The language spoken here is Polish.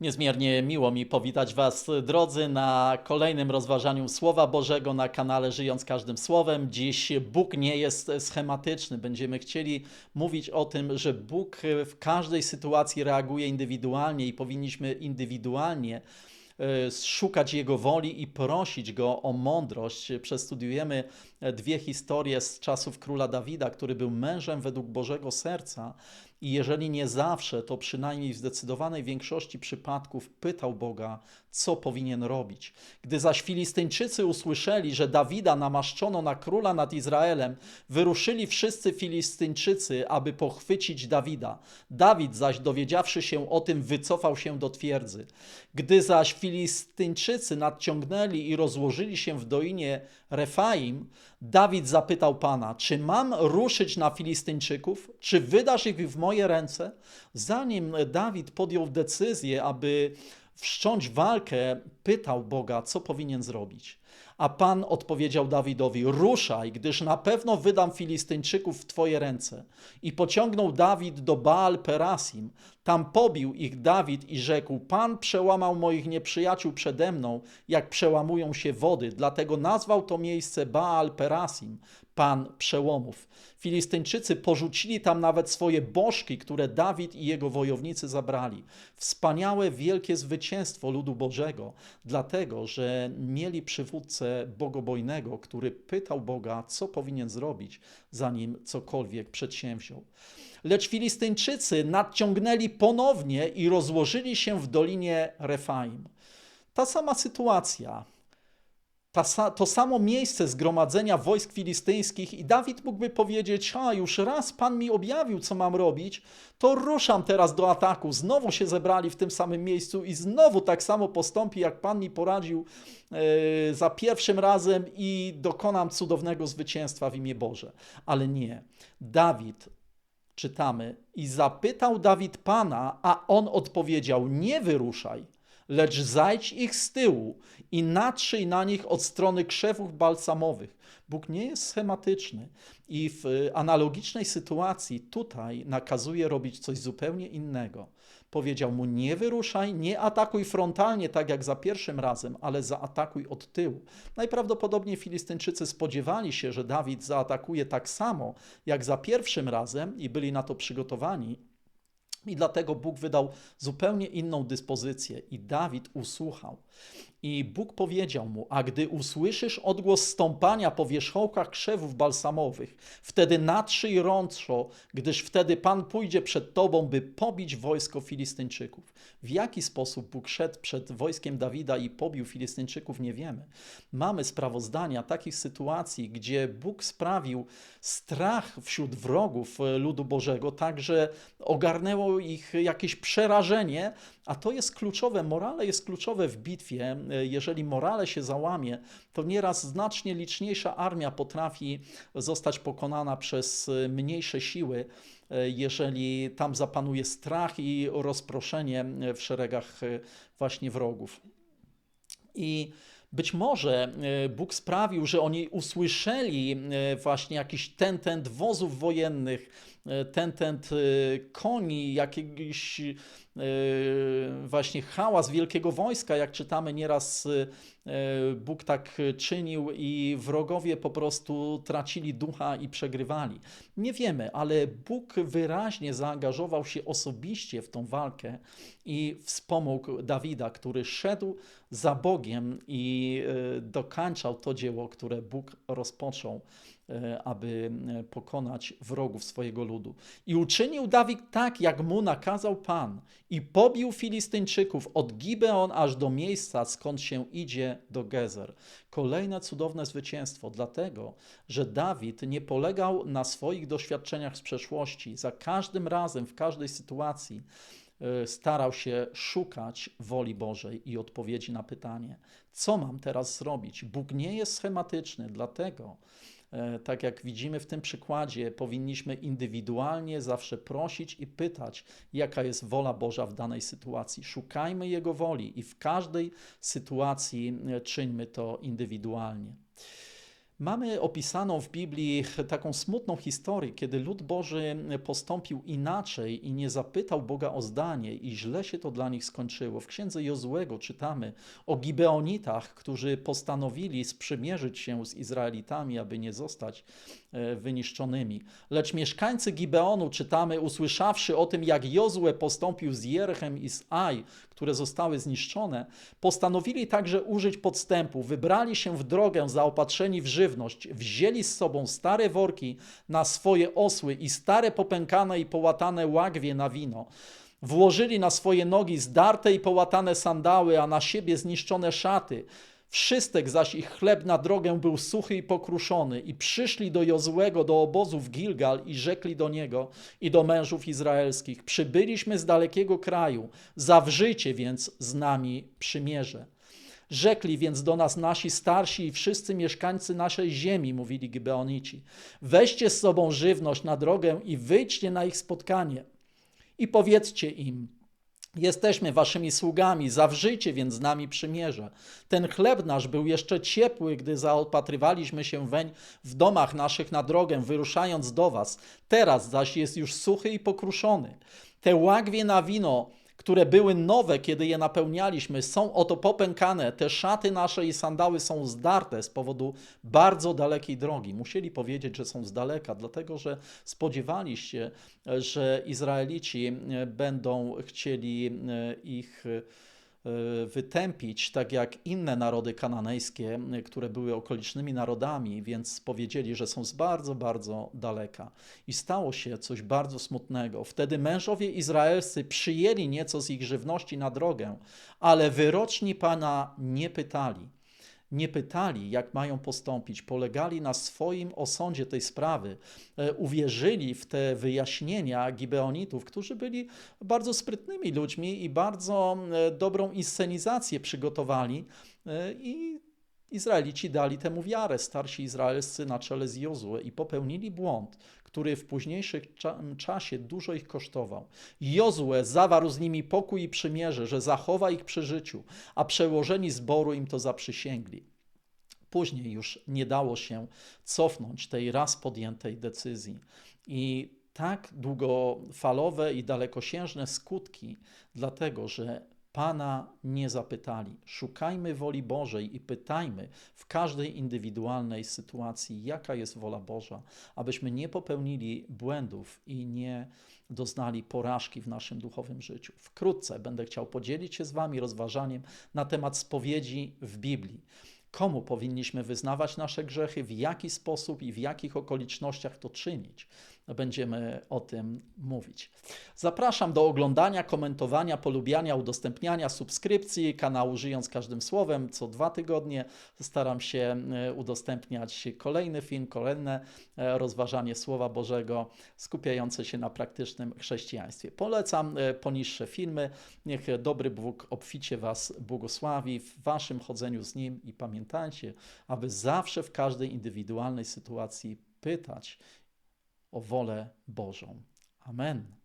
Niezmiernie miło mi powitać Was, drodzy, na kolejnym rozważaniu Słowa Bożego na kanale Żyjąc Każdym Słowem. Dziś Bóg nie jest schematyczny. Będziemy chcieli mówić o tym, że Bóg w każdej sytuacji reaguje indywidualnie i powinniśmy indywidualnie e, szukać Jego woli i prosić Go o mądrość. Przestudiujemy dwie historie z czasów króla Dawida, który był mężem według Bożego serca i jeżeli nie zawsze, to przynajmniej w zdecydowanej większości przypadków pytał Boga, co powinien robić. Gdy zaś Filistyńczycy usłyszeli, że Dawida namaszczono na króla nad Izraelem, wyruszyli wszyscy Filistyńczycy, aby pochwycić Dawida. Dawid zaś, dowiedziawszy się o tym, wycofał się do twierdzy. Gdy zaś Filistyńczycy nadciągnęli i rozłożyli się w dolinie Refaim, Dawid zapytał Pana, czy mam ruszyć na Filistyńczyków, czy wydasz ich w moje ręce? Zanim Dawid podjął decyzję, aby wszcząć walkę, pytał Boga, co powinien zrobić. A Pan odpowiedział Dawidowi: Ruszaj, gdyż na pewno wydam Filistyńczyków w Twoje ręce. I pociągnął Dawid do Baal Perasim. Tam pobił ich Dawid i rzekł: Pan przełamał moich nieprzyjaciół przede mną, jak przełamują się wody. Dlatego nazwał to miejsce Baal Perasim, Pan przełomów. Filistyńczycy porzucili tam nawet swoje bożki, które Dawid i jego wojownicy zabrali. Wspaniałe, wielkie zwycięstwo ludu Bożego, dlatego że mieli przywódcę bogobojnego, który pytał Boga, co powinien zrobić, zanim cokolwiek przedsięwziął. Lecz Filistyńczycy nadciągnęli ponownie i rozłożyli się w dolinie Refaim. Ta sama sytuacja ta, to samo miejsce zgromadzenia wojsk filistyńskich i Dawid mógłby powiedzieć, a już raz Pan mi objawił, co mam robić, to ruszam teraz do ataku. Znowu się zebrali w tym samym miejscu i znowu tak samo postąpi, jak Pan mi poradził yy, za pierwszym razem i dokonam cudownego zwycięstwa w imię Boże. Ale nie. Dawid czytamy, i zapytał Dawid Pana, a on odpowiedział: Nie wyruszaj, lecz zajdź ich z tyłu i natrzyj na nich od strony krzewów balsamowych. Bóg nie jest schematyczny i w analogicznej sytuacji tutaj nakazuje robić coś zupełnie innego. Powiedział mu: Nie wyruszaj, nie atakuj frontalnie, tak jak za pierwszym razem, ale zaatakuj od tyłu. Najprawdopodobniej Filistyńczycy spodziewali się, że Dawid zaatakuje tak samo jak za pierwszym razem i byli na to przygotowani. I dlatego Bóg wydał zupełnie inną dyspozycję, i Dawid usłuchał. I Bóg powiedział mu: A gdy usłyszysz odgłos stąpania po wierzchołkach krzewów balsamowych, wtedy natrzyj rączo, gdyż wtedy Pan pójdzie przed tobą, by pobić wojsko Filistyńczyków. W jaki sposób Bóg szedł przed wojskiem Dawida i pobił Filistyńczyków, nie wiemy. Mamy sprawozdania takich sytuacji, gdzie Bóg sprawił strach wśród wrogów ludu Bożego, tak że ogarnęło ich jakieś przerażenie, a to jest kluczowe, morale jest kluczowe w bitwie. Jeżeli morale się załamie, to nieraz znacznie liczniejsza armia potrafi zostać pokonana przez mniejsze siły, jeżeli tam zapanuje strach i rozproszenie w szeregach właśnie wrogów. I być może Bóg sprawił, że oni usłyszeli właśnie jakiś tentent wozów wojennych, tentent koni, jakiegoś E, właśnie hałas wielkiego wojska, jak czytamy nieraz e, Bóg tak czynił i wrogowie po prostu tracili ducha i przegrywali. Nie wiemy, ale Bóg wyraźnie zaangażował się osobiście w tą walkę i wspomógł Dawida, który szedł za Bogiem i e, dokańczał to dzieło, które Bóg rozpoczął aby pokonać wrogów swojego ludu. I uczynił Dawid tak, jak mu nakazał Pan i pobił Filistyńczyków od Gibeon aż do miejsca, skąd się idzie do Gezer. Kolejne cudowne zwycięstwo, dlatego, że Dawid nie polegał na swoich doświadczeniach z przeszłości. Za każdym razem, w każdej sytuacji e, starał się szukać woli Bożej i odpowiedzi na pytanie, co mam teraz zrobić. Bóg nie jest schematyczny, dlatego E, tak jak widzimy w tym przykładzie, powinniśmy indywidualnie zawsze prosić i pytać, jaka jest wola Boża w danej sytuacji. Szukajmy Jego woli i w każdej sytuacji e, czyńmy to indywidualnie. Mamy opisaną w Biblii taką smutną historię, kiedy lud Boży postąpił inaczej i nie zapytał Boga o zdanie, i źle się to dla nich skończyło. W księdze Jozłego czytamy o Gibeonitach, którzy postanowili sprzymierzyć się z Izraelitami, aby nie zostać e, wyniszczonymi. Lecz mieszkańcy Gibeonu, czytamy, usłyszawszy o tym, jak Jozue postąpił z Jerchem i z Aj, które zostały zniszczone, postanowili także użyć podstępu. Wybrali się w drogę zaopatrzeni w żywność, wzięli z sobą stare worki na swoje osły i stare popękane i połatane łagwie na wino. Włożyli na swoje nogi zdarte i połatane sandały, a na siebie zniszczone szaty. Wszystek zaś ich chleb na drogę był suchy i pokruszony. I przyszli do Jozłego, do obozu w Gilgal i rzekli do niego i do mężów izraelskich: Przybyliśmy z dalekiego kraju, zawrzyjcie więc z nami przymierze. Rzekli więc do nas nasi starsi i wszyscy mieszkańcy naszej ziemi, mówili Gibeonici: Weźcie z sobą żywność na drogę i wyjdźcie na ich spotkanie. I powiedzcie im: Jesteśmy waszymi sługami, zawrzyjcie więc z nami przymierze. Ten chleb nasz był jeszcze ciepły, gdy zaopatrywaliśmy się weń w domach naszych na drogę, wyruszając do was. Teraz zaś jest już suchy i pokruszony. Te łagwie na wino, które były nowe, kiedy je napełnialiśmy, są oto popękane. Te szaty nasze i sandały są zdarte z powodu bardzo dalekiej drogi. Musieli powiedzieć, że są z daleka, dlatego że spodziewaliście, że Izraelici e, będą chcieli e, ich e, wytępić, tak jak inne narody kananejskie, które były okolicznymi narodami, więc powiedzieli, że są z bardzo, bardzo daleka. I stało się coś bardzo smutnego. Wtedy mężowie izraelscy przyjęli nieco z ich żywności na drogę, ale wyroczni Pana nie pytali nie pytali, jak mają postąpić, polegali na swoim osądzie tej sprawy, e, uwierzyli w te wyjaśnienia Gibeonitów, którzy byli bardzo sprytnymi ludźmi i bardzo e, dobrą inscenizację przygotowali e, i Izraelici dali temu wiarę, starsi izraelscy na czele z Jozue i popełnili błąd, który w późniejszym czasie dużo ich kosztował. Jozue zawarł z nimi pokój i przymierze, że zachowa ich przy życiu, a przełożeni zboru im to zaprzysięgli. Później już nie dało się cofnąć tej raz podjętej decyzji. I tak długofalowe i dalekosiężne skutki, dlatego że Pana nie zapytali. Szukajmy woli Bożej i pytajmy w każdej indywidualnej sytuacji, jaka jest wola Boża, abyśmy nie popełnili błędów i nie doznali porażki w naszym duchowym życiu. Wkrótce będę chciał podzielić się z Wami rozważaniem na temat spowiedzi w Biblii komu powinniśmy wyznawać nasze grzechy, w jaki sposób i w jakich okolicznościach to czynić. Będziemy o tym mówić. Zapraszam do oglądania, komentowania, polubiania, udostępniania, subskrypcji kanału Żyjąc Każdym Słowem. Co dwa tygodnie staram się e, udostępniać kolejny film, kolejne e, rozważanie Słowa Bożego skupiające się na praktycznym chrześcijaństwie. Polecam e, poniższe filmy. Niech dobry Bóg obficie Was błogosławi w Waszym chodzeniu z Nim i pamiętajcie, aby zawsze w każdej indywidualnej sytuacji pytać o wolę Bożą. Amen.